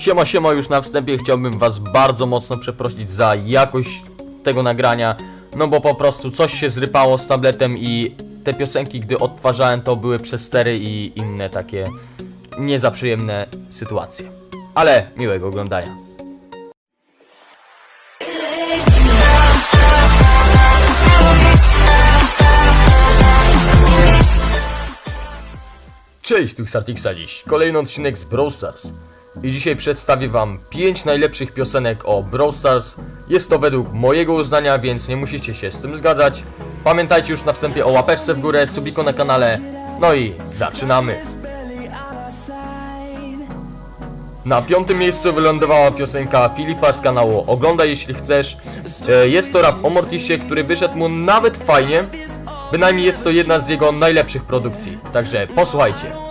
Siema, siema, już na wstępie chciałbym was bardzo mocno przeprosić za jakość tego nagrania, no bo po prostu coś się zrypało z tabletem i te piosenki, gdy odtwarzałem, to były przestery i inne takie nie za przyjemne sytuacje. Ale miłego oglądania. Cześć, tu Xartixa dziś. Kolejny odcinek z Brawl Stars. I dzisiaj przedstawię wam 5 najlepszych piosenek o Brawl Stars. Jest to według mojego uznania, więc nie musicie się z tym zgadzać. Pamiętajcie już na wstępie o łapeczce w górę, subiko na kanale. No i zaczynamy. Na piątym miejscu wylądowała piosenka Filipa z kanału Oglądaj jeśli chcesz. E, Jest to rap o Mortisie, który wyszedł mu nawet fajnie. Bynajmniej jest to jedna z jego najlepszych produkcji. Także posłuchajcie.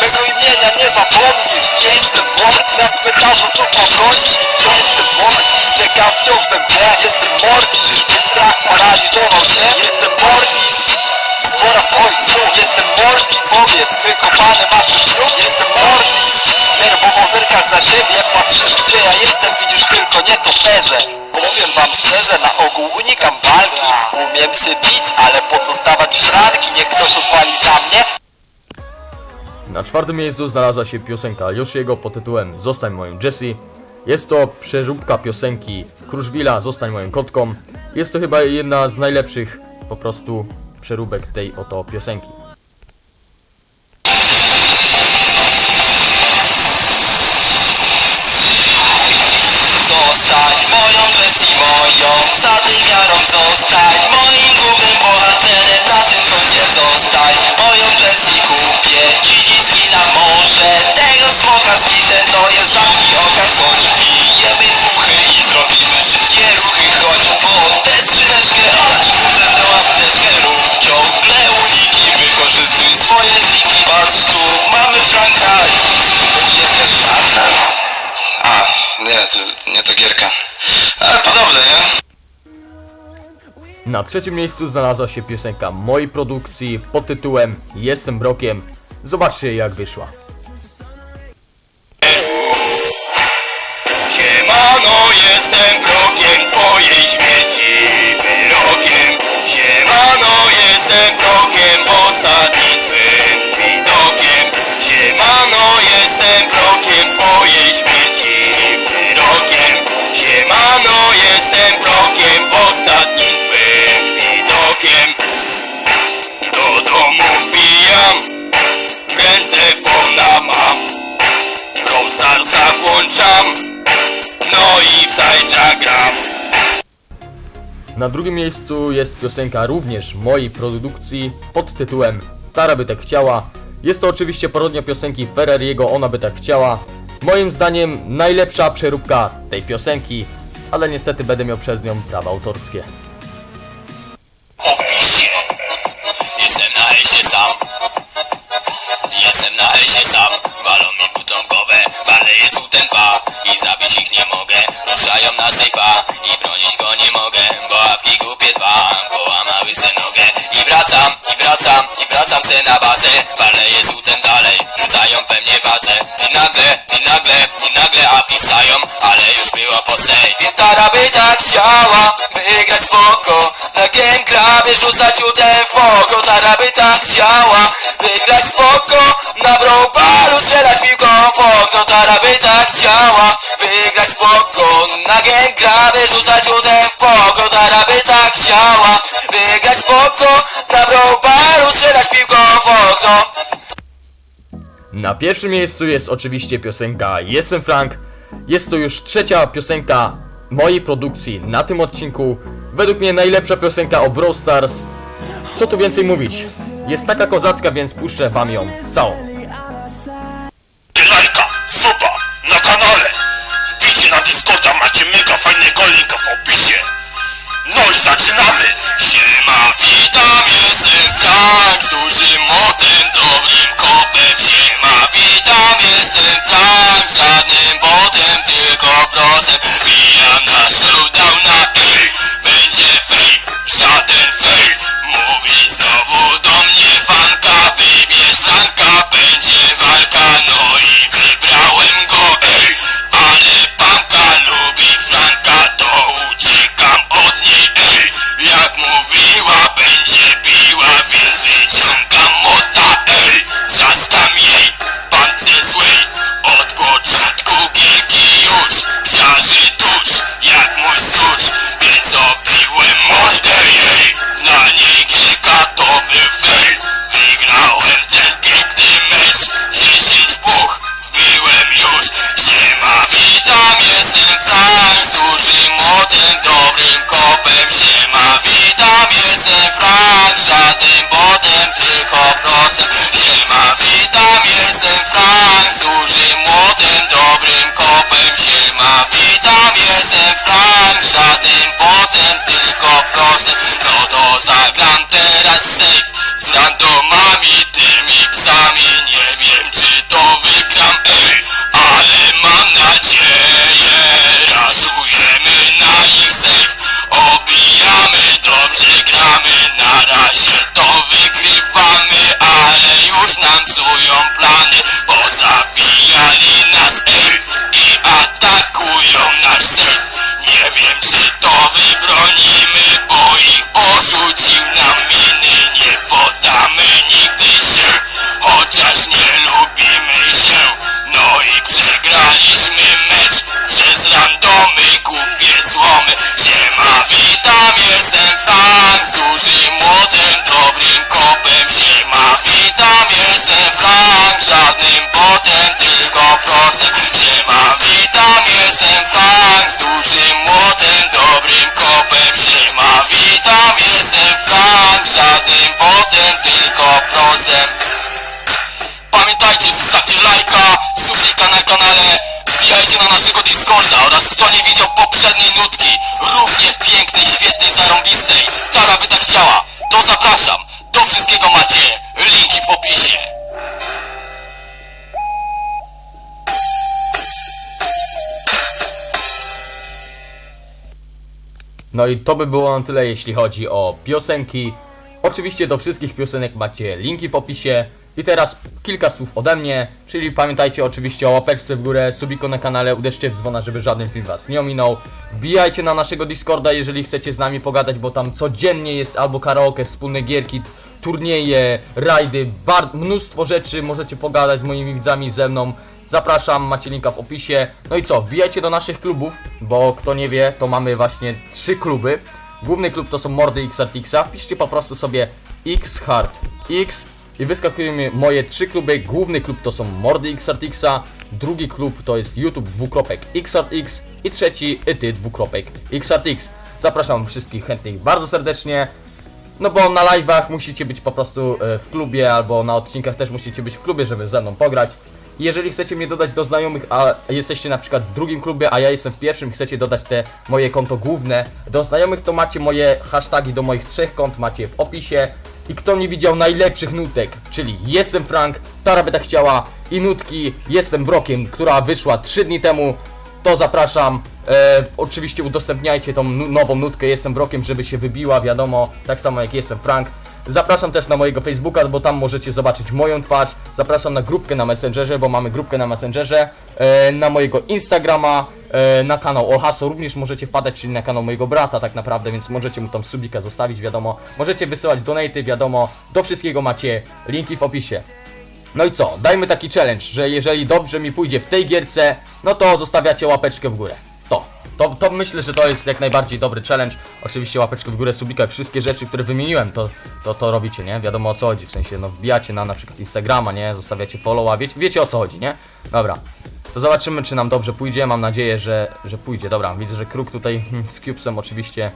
Mego imienia nie zapomnisz Jestem mord, na cmentarzu znów mam gości Jestem mord, czekam wciąż we mnie Jestem mordis, ten strach paraliżował cię Jestem mordis, spora twoich snów Jestem mordis, powiedz, wykopany masz już Jestem mordis, nerwowo zerkasz za siebie. Patrzysz gdzie ja jestem, widzisz tylko nietoperze. Powiem wam szczerze, na ogół unikam walki. Umiem się bić, ale po co stawać w szranki Niech ktoś odpali za mnie Na czwartym miejscu znalazła się piosenka Yoshiego pod tytułem Zostań moją Jessie. Jest to przeróbka piosenki Kruszwila Zostań moją kotką. Jest to chyba jedna z najlepszych po prostu przeróbek tej oto piosenki. Nie, to nie to gierka. Ale podobne, nie? Na trzecim miejscu znalazła się piosenka mojej produkcji pod tytułem Jestem Brokiem. Zobaczcie jak wyszła. Włączam, no i w Zajcza gram. Na drugim miejscu jest piosenka również mojej produkcji pod tytułem Tara by tak chciała. Jest to oczywiście parodnia piosenki Ferrariego Ona by tak chciała. Moim zdaniem najlepsza przeróbka tej piosenki, ale niestety będę miał przez nią prawa autorskie. Opisie. Jestem na esie sam. Jestem na esie sam. Mi głowę. Bale jest dwa. I zabić ich nie mogę. Ruszają na sejfa. I bronić go nie mogę. Bo awki głupie dwa. Połamały se nogę. I wracam, i wracam, i wracam se na bazę. Bale jest u ten dalej. Rzucają we mnie wadzę. I nagle, i nagle, i nagle awki wstają. Ale już było po sejfie. Tara by tak chciała wygrać spoko. Na game grabie rzucać jutem w oko. Tara by tak chciała wygrać spoko. Na browaru w okno. Tara by tak chciała wygrać spoko. Na game grabie rzucać jutem w oko. Tara by tak chciała wygrać spoko. Na browaru strzelać piłką w okno. Na pierwszym miejscu jest oczywiście piosenka Jestem Frank. Jest to już trzecia piosenka mojej produkcji na tym odcinku. Według mnie najlepsza piosenka o Brawl Stars. Co tu więcej mówić? Jest taka kozacka, więc puszczę wam ją całą. Zaczynamy! Siema, witam, jestem z dużym młotem, dobrym kopem. Siema, witam, jestem Frank, żadnym botem, tylko prosem. Wbijam na showdowna, ej, będzie fame, żaden Frank, żadnym botem, tylko prosem, siema, witam, jestem z dużym młotem, dobrym kopem, siema, witam, jestem Frank, żadnym botem, tylko prosem, no to zagram teraz safe, z randomami, Oh. Prosem. Pamiętajcie, zostawcie lajka, subika na kanale, wbijajcie na naszego Discorda oraz kto nie widział poprzedniej nutki, równie pięknej, świetnej, zarąbistej, Tara by tak chciała, to zapraszam, do wszystkiego macie linki w opisie. No i to by było na tyle, jeśli chodzi o piosenki. Oczywiście do wszystkich piosenek macie linki w opisie. I teraz kilka słów ode mnie, czyli pamiętajcie oczywiście o łapeczce w górę, subiko na kanale, uderzcie w dzwona, żeby żaden film was nie ominął. Wbijajcie na naszego Discorda, jeżeli chcecie z nami pogadać, bo tam codziennie jest albo karaoke, wspólne gierki, turnieje, rajdy, mnóstwo rzeczy, możecie pogadać z moimi widzami, ze mną. Zapraszam, macie linka w opisie. No i co, wbijajcie do naszych klubów, bo kto nie wie, to mamy właśnie trzy kluby. Główny klub to są Mordy XRTX-a. Wpiszcie po prostu sobie X Hard X i wyskakują mi moje trzy kluby. Główny klub to są Mordy XRTX-a, drugi klub to jest YouTube dwukropek XRTX i trzeci Ity dwukropek XRTX. Zapraszam wszystkich chętnych bardzo serdecznie. No bo na live'ach musicie być po prostu e, w klubie, albo na odcinkach też musicie być w klubie, żeby ze mną pograć. Jeżeli chcecie mnie dodać do znajomych, a jesteście na przykład w drugim klubie, a ja jestem w pierwszym chcecie dodać te moje konto główne do znajomych, to macie moje hashtagi do moich trzech kont, macie w opisie. I kto nie widział najlepszych nutek, czyli Jestem Frank, Tara by tak chciała i nutki Jestem Brokiem, która wyszła 3 dni temu, to zapraszam. E, oczywiście udostępniajcie tą nową nutkę Jestem Brokiem, żeby się wybiła, wiadomo, tak samo jak Jestem Frank. Zapraszam też na mojego Facebooka, bo tam możecie zobaczyć moją twarz. Zapraszam na grupkę na Messengerze, bo mamy grupkę na Messengerze. E, na mojego Instagrama, e, na kanał Ohaso również możecie wpadać, czyli na kanał mojego brata tak naprawdę, więc możecie mu tam subika zostawić, wiadomo. Możecie wysyłać donaty, wiadomo. Do wszystkiego macie linki w opisie. No i co? Dajmy taki challenge, że jeżeli dobrze mi pójdzie w tej gierce, no to zostawiacie łapeczkę w górę. To. To, myślę, że to jest jak najbardziej dobry challenge. Oczywiście łapeczkę w górę, subika i wszystkie rzeczy, które wymieniłem, to, to, to robicie, nie? Wiadomo o co chodzi, w sensie, no wbijacie na na przykład Instagrama, nie? Zostawiacie followa, wiecie, wiecie o co chodzi, nie? Dobra. To zobaczymy, czy nam dobrze pójdzie. Mam nadzieję, że, że pójdzie. Dobra, widzę, że kruk tutaj hmm, z Cubesem oczywiście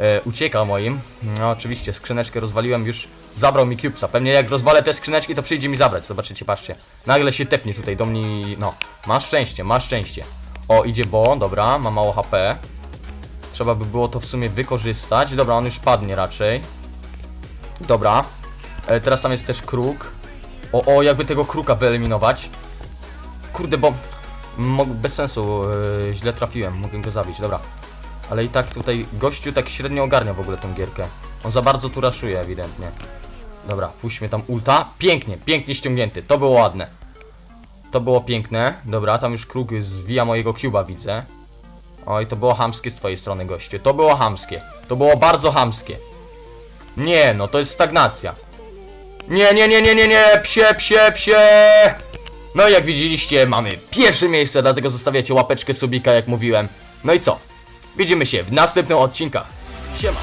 e, ucieka moim. No oczywiście, skrzyneczkę rozwaliłem już. Zabrał mi Cubesa. Pewnie jak rozwalę te skrzyneczki, to przyjdzie mi zabrać. Zobaczycie, patrzcie. Nagle się tepnie tutaj do mnie. No, masz szczęście, masz szczęście. O, idzie Bo, dobra, ma mało HP. Trzeba by było to w sumie wykorzystać. Dobra, on już padnie raczej. Dobra. E, teraz tam jest też kruk. O, o, jakby tego kruka wyeliminować. Kurde, bo... Bez sensu, e, źle trafiłem, mogę go zabić, dobra. Ale i tak tutaj gościu tak średnio ogarnia w ogóle tą gierkę. On za bardzo tu raszuje ewidentnie. Dobra, puśćmy tam ulta. Pięknie, pięknie ściągnięty, to było ładne. To było piękne. Dobra, tam już kruk zwija mojego cuba, widzę. Oj, to było hamskie z twojej strony, goście. To było hamskie. To było bardzo hamskie. Nie, no to jest stagnacja. Nie, nie, nie, nie, nie, nie, psie, psie, psie! No i jak widzieliście, mamy pierwsze miejsce, dlatego zostawiacie łapeczkę subika, jak mówiłem. No i co? Widzimy się w następnym odcinkach. Siema!